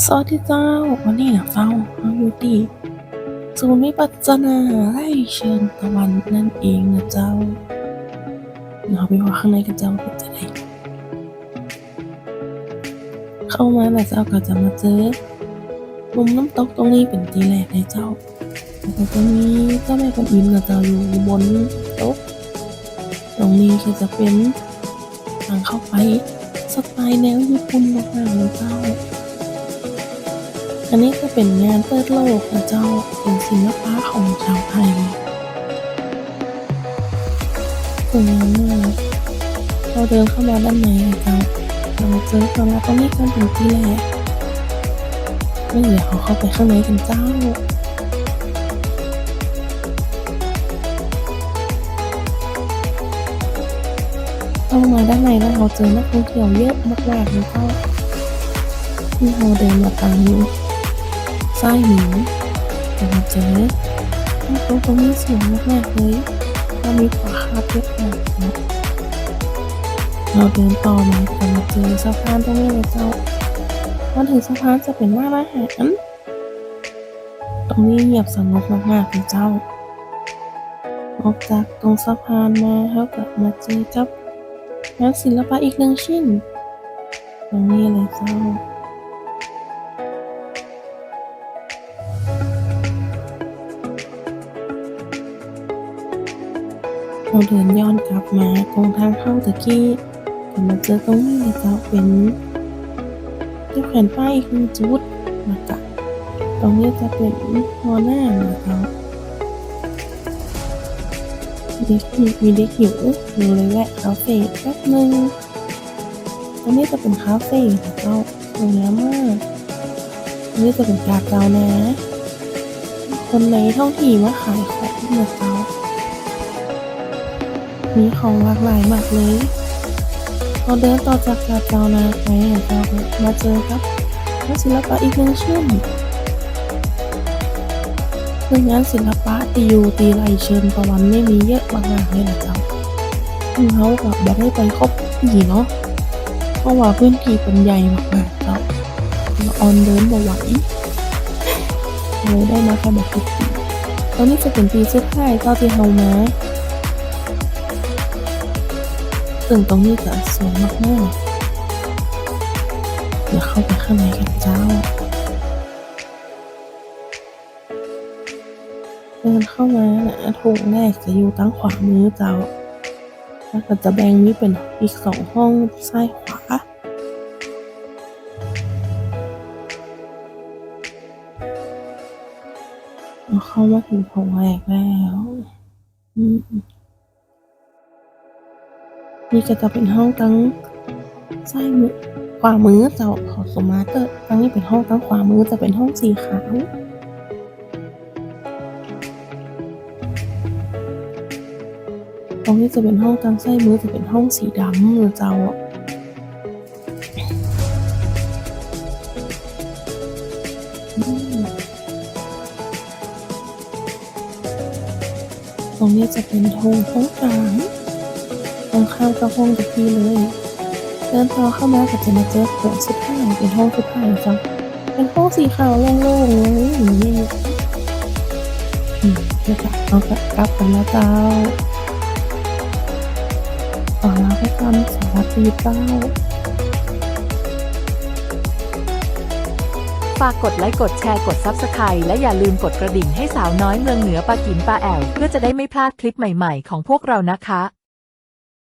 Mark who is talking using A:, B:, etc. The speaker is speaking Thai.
A: สวัสดีเจ้า วันนี้เจ้าเราอยู่ที่ศูนย์วิปัสสนาไร่เชิญตะวันนั่นเองนะเจ้าเราไปว่าข้างในกันเจ้าเป็นจะไดเข้ามาแล้วเจ้าก็จะมาเจอมุมน้ำตกตรงนี้เป็นทีแรกเลยเจ้าแล้วก็จะมีเจ้าแม่กวนอิมนะเจ้าอยู่บนโต๊ะตรงนี้ก็จะเป็นทางเข้าไปสไตล์แนวญี่ปุ่นมากๆเลยเจ้า อันนี้ก็เป็นงานเปิดโลกนะเจ้าเป็นศิลปะของชาวไทยสวยงามมากเราเดินเข้ามาด้านในนะเจ้าเราเจอกับเราตรงนี้กันเป็นที่แรกไม่เดี๋ยวเขาเข้าไปข้างในกันเจ้าเข้ามาด้านในแล้วเราเจอนักท่องเที่ยวเยอะมากๆเลยเจ้าที่เราเดินมาตาม ซ้ายหูแต่มาเจอห้องโต๊ะตรงนี้สวยมากๆเลยแล้วมีฝาคาบเยอะมากนะเราเดินต่อมาแต่มาเจอสะพานตรงนี้เลยเจ้าพอถึงสะพานจะเป็นร้านอาหารตรงนี้เงียบสงบมากๆเลยเจ้า ออกจากตรงสะพานมาเขากลับมาเจอกับงานศิลปะอีกหนึ่งชิ้น ตรงนี้เลยเจ้า เราเดินย้อนกลับมาตรงทางเข้าตะกี้แต่มาเจอตรงนี้เลยเจ้าเป็นจ้าแขวนป้ายอีกหนึ่งจุดนะคะตรงนี้จะเป็นหัวหน้านะคะเด็กหิวมีเด็กหิวอยู่เลยแวะคาเฟ่แป๊บนึงตรงนี้จะเป็นคาเฟ่นะเจ้าสวยงามมากตรงนี้จะเป็นกาเจ้านะ คนในท้องที่มาขายของนะเจ้า มีของหลากหลายมากเลยเราเดินต่อจากกาเจ้านาไปเจ้ามาเจอกับงานศิลปะอีกหนึ่งชิ้นคืองานศิลปะตีอยู่ตีไรเชิญตะวันไม่มีเยอะมากๆเลยนะเจ้าซึ่งเขาแบบบ่ได้ไปครบที่เนาะเพราะว่าพื้นที่เป็นใหญ่มากๆเจ้าเราออนเดินบ่ไหวเลยได้มาแค่แบบตีตอนนี้จะเป็นปีสุดท้ายเจ้าที่เฮามา ซึ่งตรงนี้จะสวยมากๆเดี๋ยวเข้าไปข้างในกันเจ้าเดินเข้ามานะโถงแรกจะอยู่ตั้งขวามือเจ้า แล้วก็จะแบ่งนี้เป็นอีกสองห้องซ้ายขวา เข้ามาถึงโถงแรกแล้ว อืม นี่ก็จะเป็นห้องตั้งซ้ายมือขวามือเจ้าขอสมาร์เตอร์ตั้งนี้เป็นห้องตั้งขวามือจะเป็นห้องสีขาวตรงนี้จะเป็นห้องตั้งซ้ายมือจะเป็นห้องสีดำหรือเจ้าตรงนี้จะเป็นโถงห้องกลาง กับห้องตะกี้เลย เดินต่อเข้ามาก็จะมาเจอโถงสุดท้ายเป็นห้องสุดท้ายจ้ะเป็นห้องสีขาวโล่งๆเลยอย่างนี้อืมแล้วก็เอากลับกันแล้วเจ้าต่อลาไปก่อนสวัสดีเจ้า
B: ฝากกดไลค์กดแชร์กด Subscribe และอย่าลืมกดกระดิ่งให้สาวน้อยเมืองเหนือปากินปาแอวเพื่อจะได้ไม่พลาดคลิปใหม่ๆ ของพวกเรานะคะ